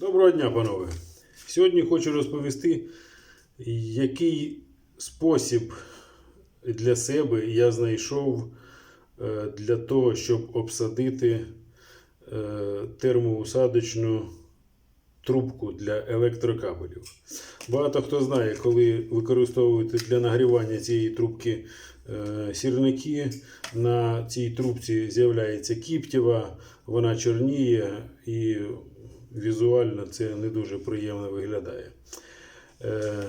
Доброго дня, панове. Сьогодні хочу розповісти, який спосіб для себе я знайшов е, для того, щоб обсадити е, термоусадочну трубку для електрокабелів. Багато хто знає, коли використовуєте для нагрівання цієї трубки е, сірники, на цій трубці з'являється кіптєва, вона чорніє і візуально це не дуже приємно виглядає. Е,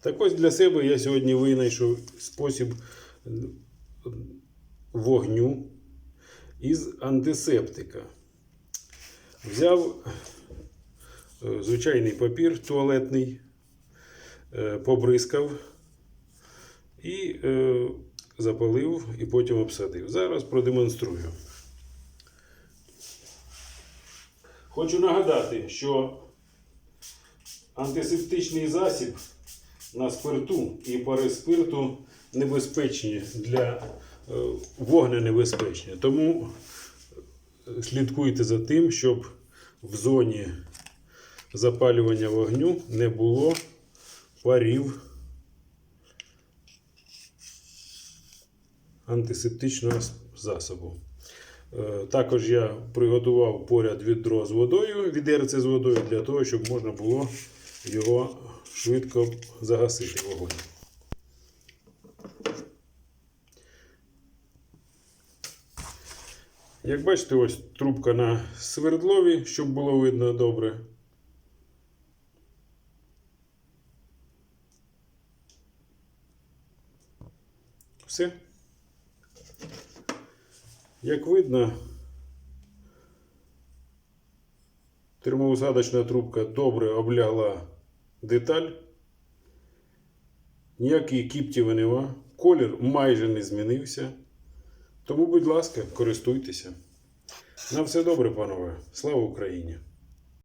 Так ось для себе я сьогодні винайшов спосіб вогню із антисептика. Взяв е, звичайний папір туалетний, е, побризкав і запалив, і потім обсадив. Зараз продемонструю. Хочу нагадати, що антисептичний засіб на спирту і пари спирту небезпечні для е, вогненебезпечні. Тому слідкуйте за тим, щоб в зоні запалювання вогню не було парів антисептичного засобу. Е, Також я приготував поряд відро з водою, відерце з водою, для того, щоб можна було його швидко загасити вогонь. Як бачите, ось трубка на свердлові, щоб було видно добре. Все. Як видно, термоусадочна трубка добре облягла деталь. Ніякої кіптєви нема. Колір майже не змінився. Тому, будь ласка, користуйтеся. На все добре, панове. Слава Україні!